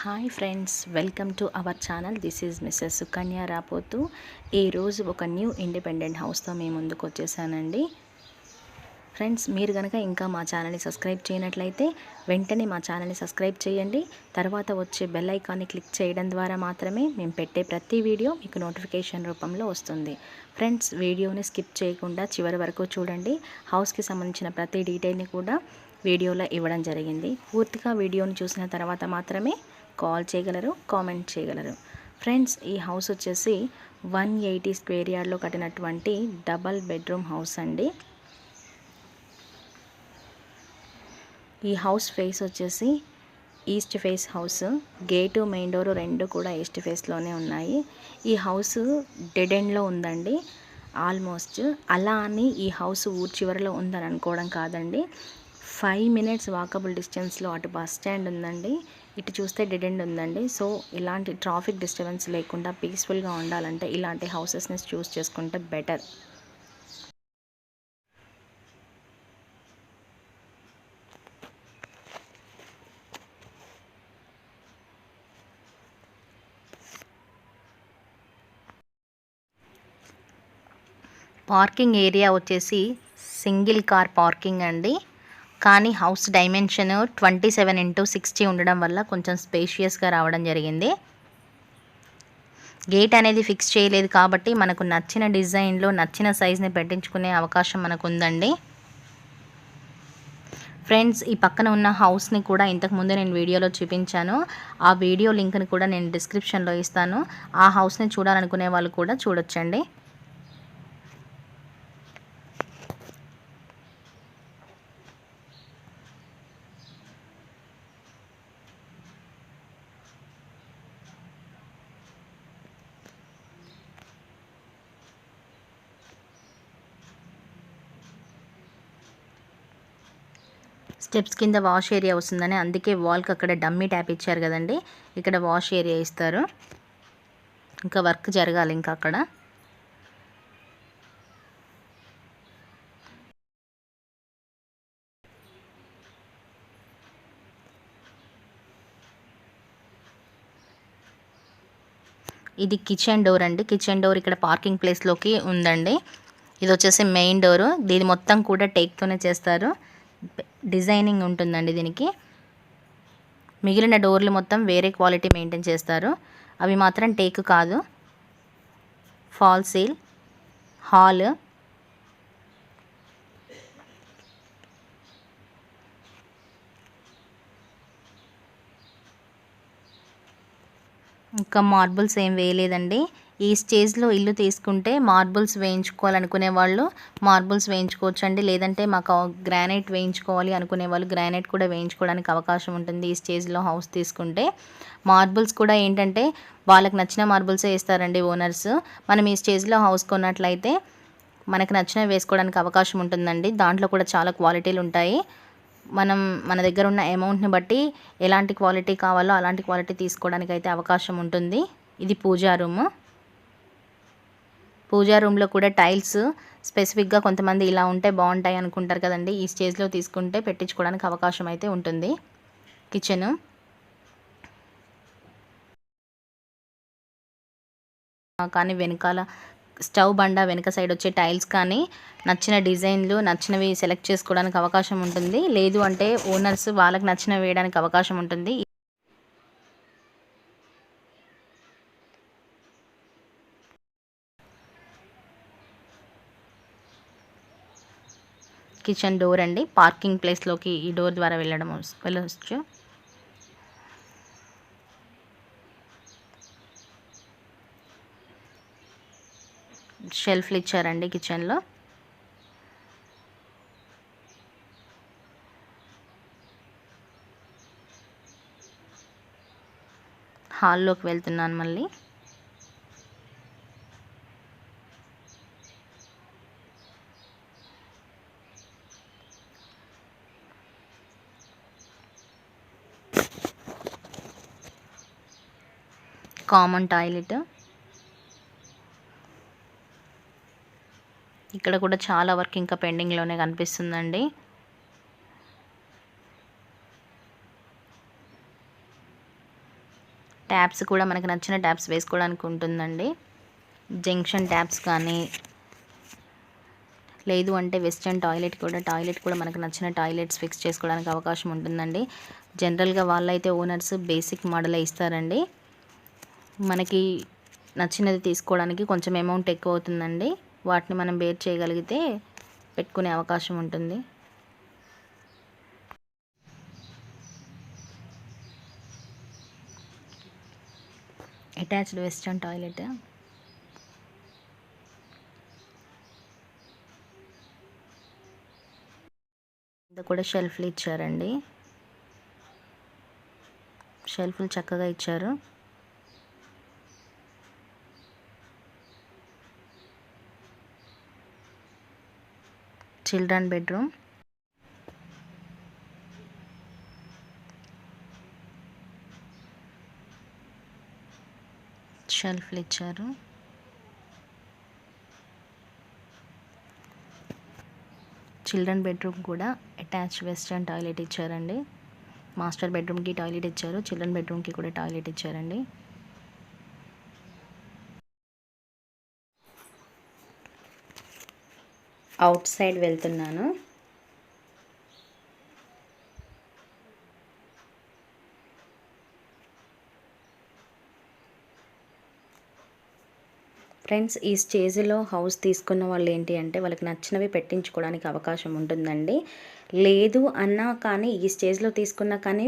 Hi friends welcome to our channel. This is Mrs Sukanya Rapothu. ఈరోజు ఒక new independent హౌస్తో మేము ముందుకు వచ్చేసానండి. ఫ్రెండ్స్ మీరు కనుక ఇంకా మా ఛానల్ని సబ్స్క్రైబ్ చేయనట్లయితే వెంటనే మా ఛానల్ని సబ్స్క్రైబ్ చేయండి. తర్వాత వచ్చే బెల్ ఐకాన్ని క్లిక్ చేయడం ద్వారా మాత్రమే మేము పెట్టే ప్రతి వీడియో మీకు నోటిఫికేషన్ రూపంలో వస్తుంది. ఫ్రెండ్స్ వీడియోని స్కిప్ చేయకుండా చివరి వరకు చూడండి. హౌస్కి సంబంధించిన ప్రతి డీటెయిల్ని కూడా వీడియోలో ఇవ్వడం జరిగింది. పూర్తిగా వీడియోని చూసిన తర్వాత మాత్రమే కాల్ చేయగలరు కామెంట్ చేయగలరు. ఫ్రెండ్స్ ఈ హౌస్ వచ్చేసి వన్ ఎయిటీ స్క్వేర్ యార్డ్లో కట్టినటువంటి డబల్ బెడ్రూమ్ హౌస్ అండి. ఈ హౌస్ ఫేస్ వచ్చేసి east face house gate main door రెండు కూడా ఈస్ట్ ఫేస్లోనే ఉన్నాయి. ఈ హౌస్ డెడ్ ఎండ్లో ఉందండి ఆల్మోస్ట్. అలా అని ఈ హౌస్ ఊరు చివరిలో ఉందని అనుకోవడం కాదండి. ఫైవ్ మినిట్స్ వాకబుల్ డిస్టెన్స్లో అటు బస్ స్టాండ్ ఉందండి. ఇటు చూస్తే డెడ్ ఎండ్ ఉందండి. సో ఇలాంటి ట్రాఫిక్ డిస్టర్బెన్స్ లేకుండా పీస్ఫుల్గా ఉండాలంటే ఇలాంటి హౌసెస్ని చూస్ చేసుకుంటే బెటర్ పార్కింగ్ ఏరియా వచ్చేసి సింగిల్ కార్ పార్కింగ్ అండి. కానీ house dimension twenty seven into sixty ఉండడం వల్ల కొంచెం స్పేషియస్గా రావడం జరిగింది. గేట్ అనేది ఫిక్స్ చేయలేదు కాబట్టి మనకు నచ్చిన డిజైన్లో నచ్చిన సైజ్ని పెట్టించుకునే అవకాశం మనకు ఉందండి ఫ్రెండ్స్ ఈ పక్కన ఉన్న హౌస్ని కూడా ఇంతకుముందు నేను వీడియోలో చూపించాను. ఆ వీడియో లింక్ని కూడా నేను డిస్క్రిప్షన్లో ఇస్తాను. ఆ హౌస్ని చూడాలనుకునే వాళ్ళు కూడా చూడొచ్చండి. స్టెప్స్ కింద వాష్ ఏరియా వస్తుందని అందుకే వాల్కి అక్కడ డమ్మీ ట్యాప్ ఇచ్చారు కదండి. ఇక్కడ వాష్ ఏరియా ఇస్తారు. ఇంకా వర్క్ జరగాలి ఇంకా అక్కడ. ఇది కిచెన్ డోర్ అండి. కిచెన్ డోర్ ఇక్కడ పార్కింగ్ ప్లేస్లోకి ఉందండి. ఇది వచ్చేసి మెయిన్ డోరు. దీని మొత్తం కూడా టేక్తోనే చేస్తారు. డిజైనింగ్ ఉంటుందండి దీనికి. మిగిలిన డోర్లు మొత్తం వేరే క్వాలిటీ మెయింటైన్ చేస్తారు. అవి మాత్రం టేక్ కాదు. Fall ceiling hall. ఇంకా మార్బుల్స్ ఏం వేయలేదండి. ఈ స్టేజ్లో ఇల్లు తీసుకుంటే మార్బుల్స్ వేయించుకోవాలనుకునే వాళ్ళు మార్బుల్స్ వేయించుకోవచ్చు అండి లేదంటే మాకు గ్రానైట్ వేయించుకోవాలి అనుకునే వాళ్ళు గ్రానైట్ కూడా వేయించుకోవడానికి అవకాశం ఉంటుంది ఈ స్టేజ్లో హౌస్ తీసుకుంటే. మార్బుల్స్ కూడా ఏంటంటే వాళ్ళకి నచ్చిన మార్బుల్సే ఇస్తారండి ఓనర్స్. మనం ఈ స్టేజ్లో హౌస్ కొన్నట్లయితే మనకు నచ్చినవి వేసుకోవడానికి అవకాశం ఉంటుందండి. దాంట్లో కూడా చాలా క్వాలిటీలు ఉంటాయి. మనం మన దగ్గర ఉన్న అమౌంట్ని బట్టి ఎలాంటి క్వాలిటీ కావాలో అలాంటి క్వాలిటీ తీసుకోవడానికి అయితే అవకాశం ఉంటుంది. ఇది పూజా రూమ్. పూజా రూమ్లో కూడా టైల్స్ స్పెసిఫిక్గా కొంతమంది ఇలా ఉంటే బాగుంటాయి అనుకుంటారు కదండి. ఈ స్టేజ్లో తీసుకుంటే పెట్టించుకోవడానికి అవకాశం అయితే ఉంటుంది. కిచెన్ కానీ వెనకాల స్టవ్ బండ వెనక సైడ్ వచ్చే టైల్స్ కానీ నచ్చిన డిజైన్లు నచ్చినవి సెలెక్ట్ చేసుకోవడానికి అవకాశం ఉంటుంది. లేదు అంటే ఓనర్స్ వాళ్ళకి నచ్చినవి వేయడానికి అవకాశం ఉంటుంది. కిచెన్ డోర్ అండి. పార్కింగ్ ప్లేస్లోకి ఈ డోర్ ద్వారా వెళ్ళడం వెళ్ళవచ్చు షెల్ఫ్లు ఇచ్చారండి కిచెన్లో హాల్లోకి వెళ్తున్నాను మళ్ళీ. కామన్ టాయిలెట్ ఇక్కడ కూడా చాలా వర్క్ ఇంకా పెండింగ్లోనే కనిపిస్తుందండి. ట్యాప్స్ కూడా మనకు నచ్చిన ట్యాప్స్ వేసుకోవడానికి ఉంటుందండి. జంక్షన్ ట్యాప్స్ కానీ లేదు అంటే వెస్ట్రన్ టాయిలెట్ కూడా టాయిలెట్ కూడా మనకు నచ్చిన టాయిలెట్స్ ఫిక్స్ చేసుకోవడానికి అవకాశం ఉంటుందండి. జనరల్గా వాళ్ళైతే ఓనర్స్ బేసిక్ మోడలే ఇస్తారండి. మనకి నచ్చినది తీసుకోవడానికి కొంచెం అమౌంట్ ఎక్కువ అవుతుందండి వాటిని మనం బేర్ చేయగలిగితే పెట్టుకునే అవకాశం ఉంటుంది. అటాచ్డ్ వెస్ట్రన్ టాయిలెట్ ఇది కూడా షెల్ఫ్లు ఇచ్చారండి. షెల్ఫ్లు చక్కగా ఇచ్చారు. Children bedroom. షెల్ఫ్లు ఇచ్చారు. చిల్డ్రన్ బెడ్రూమ్ కూడా అటాచ్ వెస్ట్రన్ టాయిలెట్ ఇచ్చారండి. మాస్టర్ బెడ్రూమ్కి టాయిలెట్ ఇచ్చారు. చిల్డ్రన్ బెడ్రూమ్కి కూడా టాయిలెట్ ఇచ్చారండి. అవుట్ సైడ్ వెళ్తున్నాను. ఫ్రెండ్స్ ఈ స్టేజ్లో హౌస్ తీసుకున్న వాళ్ళు ఏంటి అంటే వాళ్ళకి నచ్చినవి పెట్టించుకోవడానికి అవకాశం ఉంటుందండి. లేదు అన్నా కానీ ఈ స్టేజ్లో తీసుకున్నా కానీ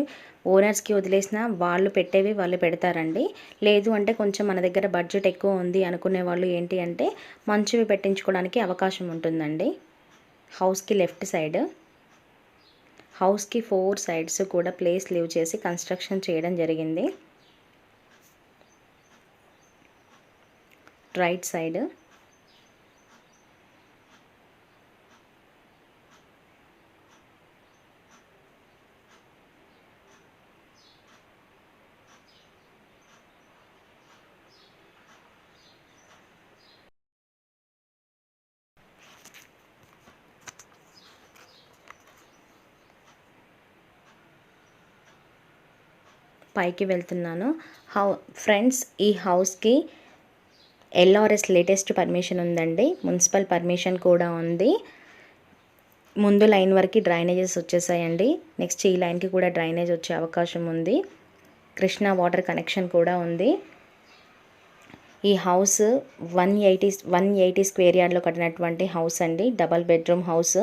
ఓనర్స్కి వదిలేసిన వాళ్ళు పెట్టేవి వాళ్ళు పెడతారండి. లేదు అంటే కొంచెం మన దగ్గర బడ్జెట్ ఎక్కువ ఉంది అనుకునే వాళ్ళు ఏంటి అంటే మంచివి పెట్టించుకోవడానికి అవకాశం ఉంటుందండి. హౌస్కి లెఫ్ట్ సైడ్ హౌస్కి ఫోర్ సైడ్స్ కూడా ప్లేస్ లీవ్ చేసి కన్స్ట్రక్షన్ చేయడం జరిగింది. రైట్ సైడ్ పైకి వెళ్తున్నాను. హౌ ఫ్రెండ్స్ ఈ హౌస్కి ఎల్ఆర్ఎస్ లేటెస్ట్ పర్మిషన్ ఉందండి. మున్సిపల్ పర్మిషన్ కూడా ఉంది. ముందు లైన్ వరకు డ్రైనేజెస్ వచ్చేసాయండి. నెక్స్ట్ ఈ లైన్కి కూడా డ్రైనేజ్ వచ్చే అవకాశం ఉంది. కృష్ణా వాటర్ కనెక్షన్ కూడా ఉంది. ఈ house one eighty one eighty square యార్డ్లో కట్టినటువంటి హౌస్ అండి. Double bedroom house.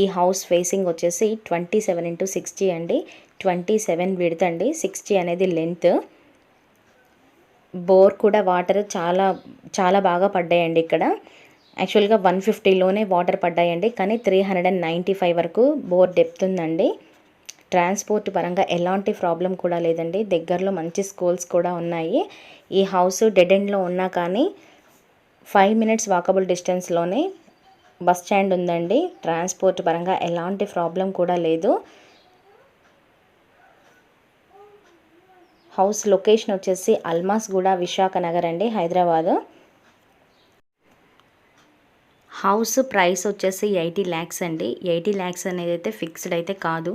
ఈ హౌస్ ఫేసింగ్ వచ్చేసి ట్వంటీ సెవెన్ ఇంటూ సిక్స్టీ అండి. ట్వంటీ సెవెన్ విడతండి. సిక్స్టీ అనేది లెంత్. బోర్ కూడా వాటర్ చాలా చాలా బాగా పడ్డాయండి ఇక్కడ. యాక్చువల్గా వన్ ఫిఫ్టీలోనే వాటర్ పడ్డాయండి. కానీ three hundred and ninety five వరకు బోర్ డెప్త్ ఉందండి. ట్రాన్స్పోర్ట్ పరంగా ఎలాంటి ప్రాబ్లం కూడా లేదండి. దగ్గరలో మంచి స్కూల్స్ కూడా ఉన్నాయి. ఈ హౌస్ డెడ్ ఎండ్లో ఉన్నా కానీ ఫైవ్ మినిట్స్ వాకబుల్ డిస్టెన్స్లోనే బస్ స్టాండ్ ఉందండి. ట్రాన్స్పోర్ట్ పరంగా ఎలాంటి ప్రాబ్లం కూడా లేదు. హౌస్ లొకేషన్ వచ్చేసి అల్మాస్ గూడ విశాఖ నగర్ అండి హైదరాబాదు. హౌస్ ప్రైస్ వచ్చేసి ఎయిటీ ల్యాక్స్ అండి. ఎయిటీ ల్యాక్స్ అనేది అయితే ఫిక్స్డ్ అయితే కాదు.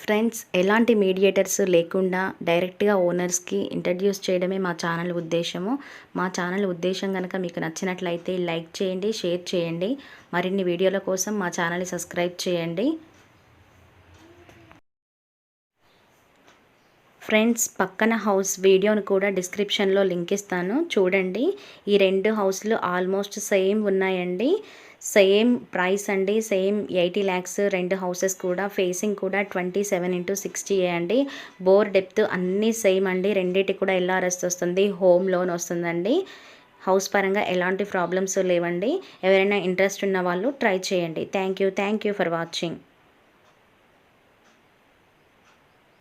ఫ్రెండ్స్ ఎలాంటి మీడియేటర్స్ లేకుండా డైరెక్ట్గా ఓనర్స్కి ఇంట్రడ్యూస్ చేయడమే మా ఛానల్ ఉద్దేశము. మా ఛానల్ ఉద్దేశం కనుక మీకు నచ్చినట్లయితే లైక్ చేయండి షేర్ చేయండి. మరిన్ని వీడియోల కోసం మా ఛానల్ని సబ్స్క్రైబ్ చేయండి. ఫ్రెండ్స్ పక్కన హౌస్ వీడియోను కూడా డిస్క్రిప్షన్లో లింక్ ఇస్తాను. చూడండి ఈ రెండు హౌస్లు ఆల్మోస్ట్ సేమ్ ఉన్నాయండి. సేమ్ ప్రైస్ అండి సేమ్ ఎయిటీ ల్యాక్స్ రెండు హౌసెస్ కూడా ఫేసింగ్ కూడా ట్వంటీ సెవెన్ ఇంటూ సిక్స్టీ అండి. బోర్ డెప్త్ అన్నీ సేమ్ అండి రెండింటి కూడా ఎల్ఆర్ఎస్ వస్తుంది హోమ్ లోన్ వస్తుందండి. హౌస్ పరంగా ఎలాంటి ప్రాబ్లమ్స్ లేవండి. ఎవరైనా ఇంట్రెస్ట్ ఉన్న వాళ్ళు ట్రై చేయండి. Thank you thank you for watching.